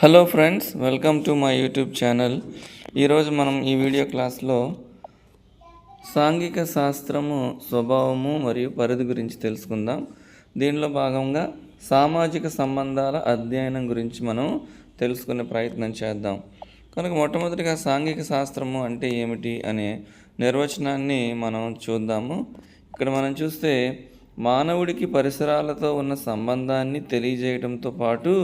Hello friends welcome to my YouTube channel. ఈరోజు మనం ఈ వీడియో క్లాస్లో సాంఘిక శాస్త్రము స్వభావము మరియు పరిధి గురించి తెలుసుకుందాం. దీనిలో భాగంగా సామాజిక సంబంధాల అధ్యయనం గురించి మనం తెలుసుకునే ప్రయత్నం చేద్దాం. కనుక మొట్టమొదటిగా సాంఘిక శాస్త్రము అంటే ఏమిటి అనే నిర్వచనాన్ని మనం చూద్దాము. ఇక్కడ మనం చూస్తే మానవుడికి పరిసరాలతో ఉన్న సంబంధాన్ని తెలియజేయడంతో పాటు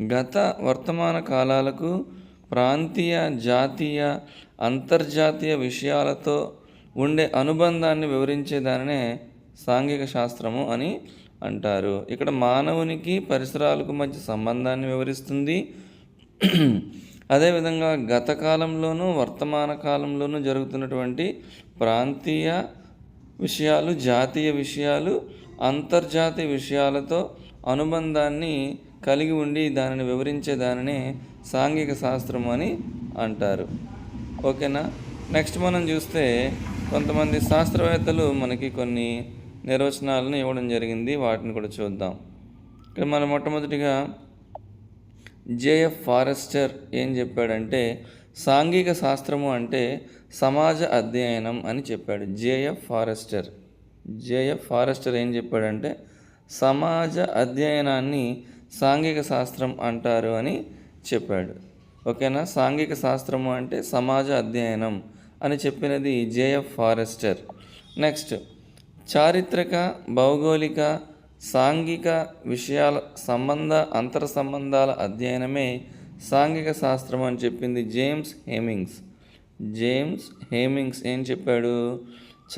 గత వర్తమాన కాలాలకు ప్రాంతీయ జాతీయ అంతర్జాతీయ విషయాలతో ఉండే అనుబంధాన్ని వివరించే దానినే సాంఘిక శాస్త్రము అని అంటారు. ఇక్కడ మానవునికి పరిసరాలకు మధ్య సంబంధాన్ని వివరిస్తుంది. అదేవిధంగా గత కాలంలోనూ వర్తమాన కాలంలోనూ జరుగుతున్నటువంటి ప్రాంతీయ విషయాలు జాతీయ విషయాలు అంతర్జాతీయ విషయాలతో అనుబంధాన్ని కలిగి ఉండి దానిని వివరించే దానిని సాంఘిక శాస్త్రం అని అంటారు. ఓకేనా? నెక్స్ట్ మనం చూస్తే కొంతమంది శాస్త్రవేత్తలు మనకి కొన్ని నిర్వచనాలను ఇవ్వడం జరిగింది. వాటిని కూడా చూద్దాం. ఇక్కడ మనం మొట్టమొదటిగా జేఎఫ్ ఫారెస్టర్ ఏం చెప్పాడంటే సాంఘిక శాస్త్రము అంటే సమాజ అధ్యయనం అని చెప్పాడు. JF forester. జేఎఫ్ ఫారెస్టర్ ఏం చెప్పాడంటే సమాజ అధ్యయనాన్ని సాంఘిక శాస్త్రం అంటారు అని చెప్పాడు. ఓకేనా? సాంఘిక శాస్త్రము అంటే సమాజ అధ్యయనం అని చెప్పినది జేఎఫ్ ఫారెస్టర్. నెక్స్ట్ చారిత్రక భౌగోళిక సాంఘిక విషయాల సంబంధ అంతర సంబంధాల అధ్యయనమే సాంఘిక శాస్త్రం అని చెప్పింది జేమ్స్ హేమింగ్స్. జేమ్స్ హేమింగ్స్ ఏం చెప్పాడు?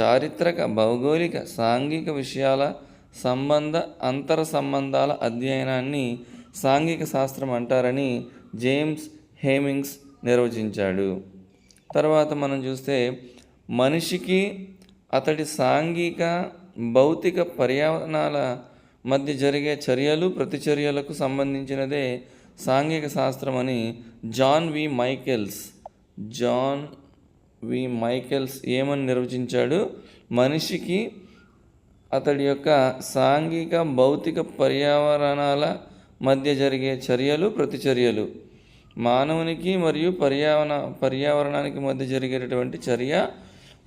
చారిత్రక భౌగోళిక సాంఘిక విషయాల సంబంధ అంతర సంబంధాల అధ్యయనాన్ని సాంఘిక శాస్త్రం అంటారని జేమ్స్ హేమింగ్స్ నిర్వచించాడు. తర్వాత మనం చూస్తే మనిషికి అతడి సాంఘిక భౌతిక పర్యావరణాల మధ్య జరిగే చర్యలు ప్రతిచర్యలకు సంబంధించినదే సాంఘిక శాస్త్రం అని John V Michaels John V Michaels ఏమని నిర్వచించాడు? మనిషికి అతడి యొక్క సాంఘిక భౌతిక పర్యావరణాల మధ్య జరిగే చర్యలు ప్రతిచర్యలు. మానవునికి మరియు పర్యావరణ పర్యావరణానికి మధ్య జరిగేటటువంటి చర్య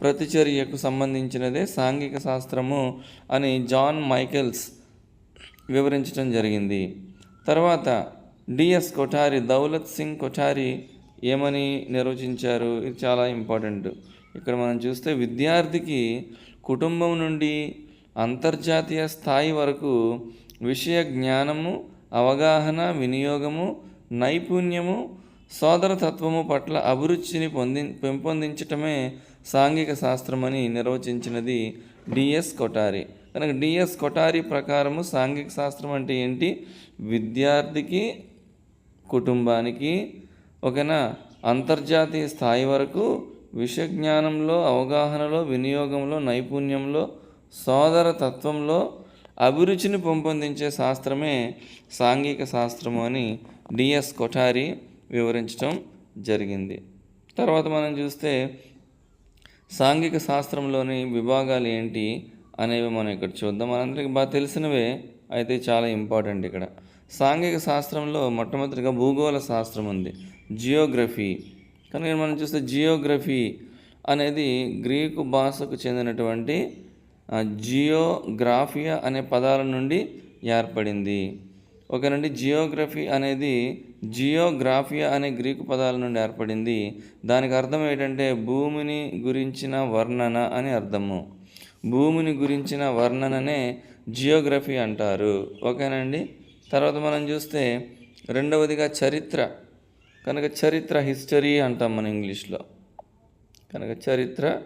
ప్రతిచర్యకు సంబంధించినదే సాంఘిక శాస్త్రము అని జాన్ మైకెల్స్ వివరించడం జరిగింది. తర్వాత డిఎస్ కొఠారి దౌలత్ సింగ్ కొఠారి ఏమని నిర్వచించారు? ఇది చాలా ఇంపార్టెంట్. ఇక్కడ మనం చూస్తే విద్యార్థికి కుటుంబం నుండి అంతర్జాతీయ స్థాయి వరకు విషయ జ్ఞానము అవగాహన వినియోగము నైపుణ్యము సోదరతత్వము పట్ల అభిరుచిని పొంది పెంపొందించటమే సాంఘిక శాస్త్రమని నిర్వచించినది డిఎస్ కొటారి కనుక డిఎస్ కొటారి ప్రకారము సాంఘిక శాస్త్రం అంటే ఏంటి? విద్యార్థికి కుటుంబానికి ఒకనా అంతర్జాతీయ స్థాయి వరకు విషయ జ్ఞానంలో అవగాహనలో వినియోగంలో నైపుణ్యంలో సోదర తత్వంలో అభిరుచిని పెంపొందించే శాస్త్రమే సాంఘిక శాస్త్రము అని డిఎస్ కొఠారి వివరించడం జరిగింది. తర్వాత మనం చూస్తే సాంఘిక శాస్త్రంలోని విభాగాలు ఏంటి అనేవి మనం ఇక్కడ చూద్దాం. మనందరికీ బాగా తెలిసినవే అయితే చాలా ఇంపార్టెంట్ ఇక్కడ. సాంఘిక శాస్త్రంలో మొట్టమొదటిగా భూగోళ శాస్త్రం ఉంది. జియోగ్రఫీ. కనుక మనం చూస్తే జియోగ్రఫీ అనేది గ్రీకు భాషకు చెందినటువంటి జియోగ్రాఫియా అనే పదాల నుండి ఏర్పడింది. ఓకేనండి జియోగ్రఫీ అనేది జియోగ్రాఫియా అనే గ్రీకు పదాల నుండి ఏర్పడింది. దానికి అర్థం ఏంటంటే భూమిని గురించిన వర్ణన అని అర్థము. భూమిని గురించిన వర్ణననే జియోగ్రఫీ అంటారు. ఓకేనండి తర్వాత మనం చూస్తే రెండవదిగా చరిత్ర. కనుక చరిత్ర హిస్టరీ అంటాం మన ఇంగ్లీష్లో. కనుక చరిత్ర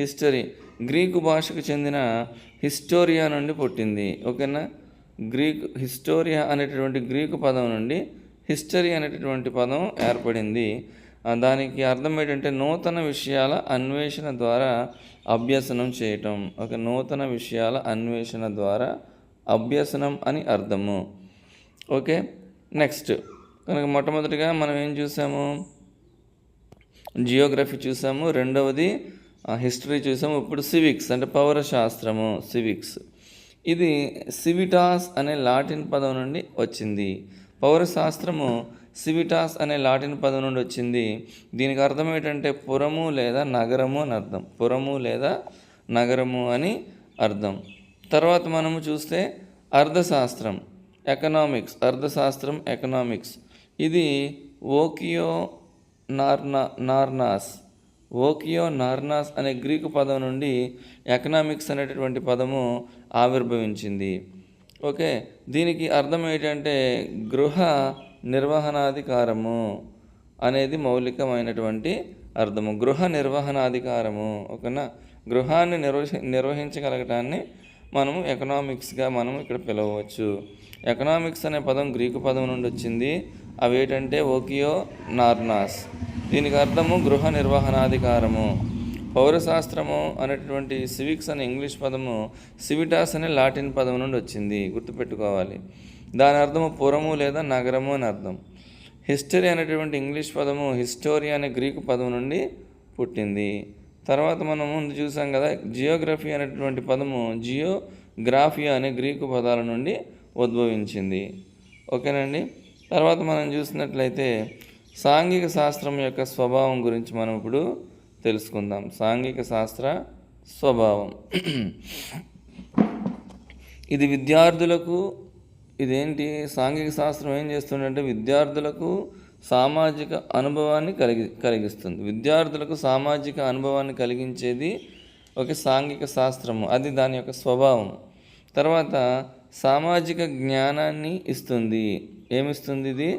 హిస్టరీ. గ్రీకు భాషకు చెందిన హిస్టోరియా నుండి పుట్టింది. ఓకేనా? గ్రీక్ హిస్టోరియా అనేటటువంటి గ్రీకు పదం నుండి హిస్టరీ అనేటటువంటి పదం ఏర్పడింది. దానికి అర్థం ఏంటంటే నూతన విషయాల అన్వేషణ ద్వారా అభ్యసనం చేయటం. ఒక నూతన విషయాల అన్వేషణ ద్వారా అభ్యసనం అని అర్థము. Okay next. కనుక మొట్టమొదటిగా మనం ఏం చూసాము? జియోగ్రఫీ చూసాము. రెండవది హిస్టరీ చూసాము. ఇప్పుడు సివిక్స్ అంటే పౌర శాస్త్రము సివిక్స్. ఇది సివిటాస్ అనే లాటిన్ పదం నుండి వచ్చింది. పౌరశాస్త్రము సివిటాస్ అనే లాటిన్ పదం నుండి వచ్చింది. దీనికి అర్థం ఏంటంటే పురము లేదా నగరము అని అర్థం. పురము లేదా నగరము అని అర్థం. తర్వాత మనము చూస్తే అర్థశాస్త్రం ఎకనామిక్స్ అర్థశాస్త్రం ఎకనామిక్స్. ఇది ఓకియో నార్నా నార్నాస్. ఓకియో నార్నాస్ అనే గ్రీకు పదం నుండి ఎకనామిక్స్ అనేటటువంటి పదము ఆవిర్భవించింది. ఓకే దీనికి అర్థం ఏంటంటే గృహ నిర్వహణాధికారము అనేది మౌలికమైనటువంటి అర్థము. గృహ నిర్వహణాధికారము ఓకేనా? గృహాన్ని నిర్వహి నిర్వహించగలగటాన్ని మనము ఎకనామిక్స్గా మనం ఇక్కడ పిలవవచ్చు. ఎకనామిక్స్ అనే పదం గ్రీకు పదం నుండి వచ్చింది. అవి ఏంటంటే ఓకియో నార్నాస్. దీనికి అర్థము గృహ నిర్వహణాధికారము. పౌరశాస్త్రము అనేటటువంటి సివిక్స్ అనే ఇంగ్లీష్ పదము సివిటాస్ అనే లాటిన్ పదం నుండి వచ్చింది. గుర్తుపెట్టుకోవాలి. దాని అర్థము పురము లేదా నగరము అని అర్థం. హిస్టరీ అనేటువంటి ఇంగ్లీష్ పదము హిస్టోరీ అనే గ్రీకు పదం నుండి పుట్టింది. తర్వాత మనం ముందు చూసాం కదా జియోగ్రఫీ అనేటువంటి పదము జియోగ్రాఫియా అనే గ్రీకు పదాల నుండి ఉద్భవించింది. ఓకేనండి? తర్వాత మనం చూసినట్లయితే సాంఘిక శాస్త్రం యొక్క స్వభావం గురించి మనం ఇప్పుడు తెలుసుకుందాం. సాంఘిక శాస్త్ర స్వభావం. ఇది విద్యార్థులకు ఇదేంటి? సాంఘిక శాస్త్రం ఏం చేస్తుందంటే విద్యార్థులకు సామాజిక అనుభవాన్ని కలిగి కలిగిస్తుంది. విద్యార్థులకు సామాజిక అనుభవాన్ని కలిగించేది ఒక సాంఘిక శాస్త్రము. అది దాని యొక్క స్వభావం. తర్వాత సామాజిక జ్ఞానాన్ని ఇస్తుంది. ఏమిస్తుంది ఇది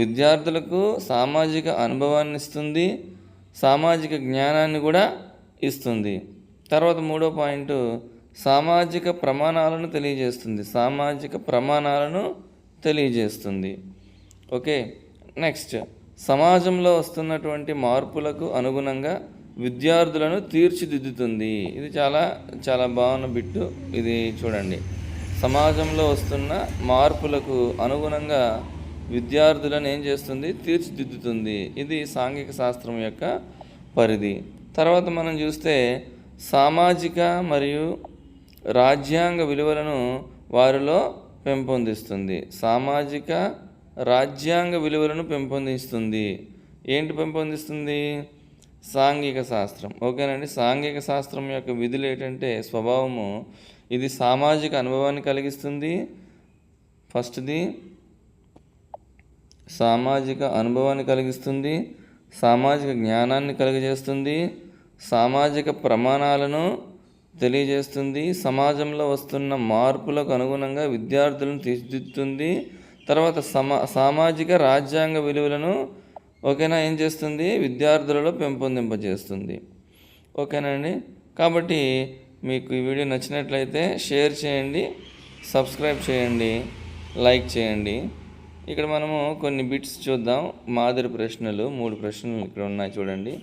విద్యార్థులకు సామాజిక అనుభవాన్ని ఇస్తుంది సామాజిక జ్ఞానాన్ని కూడా ఇస్తుంది. తర్వాత మూడో పాయింట్ సామాజిక ప్రమాణాలను తెలియజేస్తుంది సామాజిక ప్రమాణాలను తెలియజేస్తుంది. Okay next. సమాజంలో వస్తున్నటువంటి మార్పులకు అనుగుణంగా విద్యార్థులను తీర్చిదిద్దుతుంది. ఇది చాలా చాలా బాగున్న బిట్టు. ఇది చూడండి. సమాజంలో వస్తున్న మార్పులకు అనుగుణంగా విద్యార్థులను ఏం చేస్తుంది? తీర్చిదిద్దుతుంది. ఇది సాంఘిక శాస్త్రం యొక్క పరిధి. తర్వాత మనం చూస్తే సామాజిక మరియు రాజ్యాంగ విలువలను వారిలో పెంపొందిస్తుంది. సామాజిక రాజ్యాంగ విలువలను పెంపొందిస్తుంది. ఏంటి పెంపొందిస్తుంది? సాంఘిక శాస్త్రం. ఓకేనండి. సాంఘిక శాస్త్రం యొక్క విధులు ఏంటంటే స్వభావము ఇది సామాజిక అనుభవాన్ని కలిగిస్తుంది. ఫస్ట్ది సామాజిక అనుభవాన్ని కలిగిస్తుంది. సామాజిక జ్ఞానాన్ని కలిగజేస్తుంది. సామాజిక ప్రమాణాలను తెలియజేస్తుంది. సమాజంలో వస్తున్న మార్పులకు అనుగుణంగా విద్యార్థులను తీర్చిదిద్దుతుంది. తర్వాత సమా సామాజిక రాజ్యాంగ విలువలను ఓకేనా ఏం చేస్తుంది? విద్యార్థులలో పెంపొందింపజేస్తుంది. ఓకేనండి కాబట్టి మీకు ఈ వీడియో నచ్చినట్లయితే షేర్ చేయండి సబ్స్క్రైబ్ చేయండి లైక్ చేయండి. ఇక్కడ మనము కొన్ని బిట్స్ చూద్దాం. మాదిరి ప్రశ్నలు మూడు ప్రశ్నలు ఇక్కడ ఉన్నాయి చూడండి.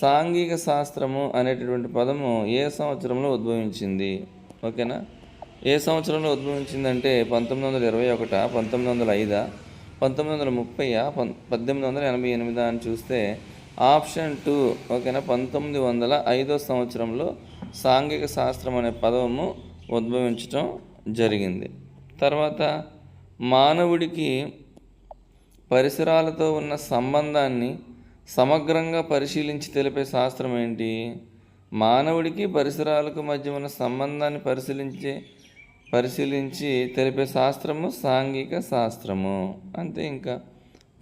సాంఘిక శాస్త్రము అనేటటువంటి పదము ఏ సంవత్సరంలో ఉద్భవించింది? ఓకేనా? ఏ సంవత్సరంలో ఉద్భవించిందంటే పంతొమ్మిది వందల ఇరవై ఒకట పంతొమ్మిది వందల ఐదా పంతొమ్మిది వందల ముప్పై పం పద్దెనిమిది వందల ఎనభై ఎనిమిది అని చూస్తే ఆప్షన్ టూ ఓకేనా? పంతొమ్మిది వందల ఐదో సంవత్సరంలో సాంఘిక శాస్త్రం అనే పదము ఉద్భవించటం జరిగింది. తర్వాత మానవుడికి పరిసరాలతో ఉన్న సంబంధాన్ని సమగ్రంగా పరిశీలించి తెలిపే శాస్త్రం ఏంటి? మానవుడికి పరిసరాలకు మధ్య ఉన్న సంబంధాన్ని పరిశీలించే పరిశీలించి తెలిపే శాస్త్రము సాంఘిక శాస్త్రము. అంతే ఇంకా.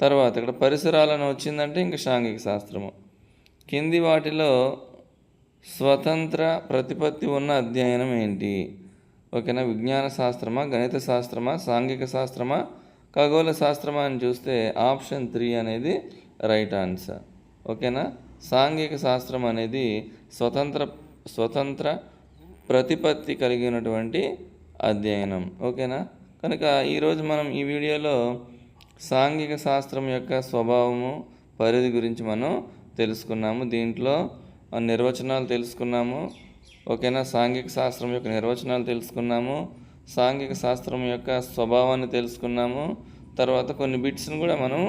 తర్వాత ఇక్కడ పరిసరాలను వచ్చిందంటే ఇంకా సాంఘిక శాస్త్రము. కింది వాటిలో స్వతంత్ర ప్రతిపత్తి ఉన్న అధ్యయనం ఏంటి? ఓకేనా? విజ్ఞాన శాస్త్రమా? గణిత శాస్త్రమా? సాంఘిక శాస్త్రమా? ఖగోళ శాస్త్రమా అని చూస్తే ఆప్షన్ త్రీ అనేది రైట్ ఆన్సర్. ఓకేనా? సాంఘిక శాస్త్రం అనేది స్వతంత్ర స్వతంత్ర ప్రతిపత్తి కలిగినటువంటి అధ్యయనం. ఓకేనా? కనుక ఈరోజు మనం ఈ వీడియోలో సాంఘిక శాస్త్రం యొక్క స్వభావము పరిధి గురించి మనం తెలుసుకున్నాము. దీంట్లో నిర్వచనాలు తెలుసుకున్నాము. ఓకేనా? సాంఘిక శాస్త్రం యొక్క నిర్వచనాలు తెలుసుకున్నాము. సాంఘిక శాస్త్రం యొక్క స్వభావాన్ని తెలుసుకున్నాము. తర్వాత కొన్ని బిట్స్ని కూడా మనం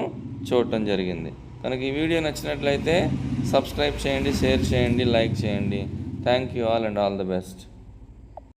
చూడటం జరిగింది. కనుక ఈ వీడియో నచ్చినట్లయితే సబ్స్క్రైబ్ చేయండి షేర్ చేయండి లైక్ చేయండి. Thank you all and all the best.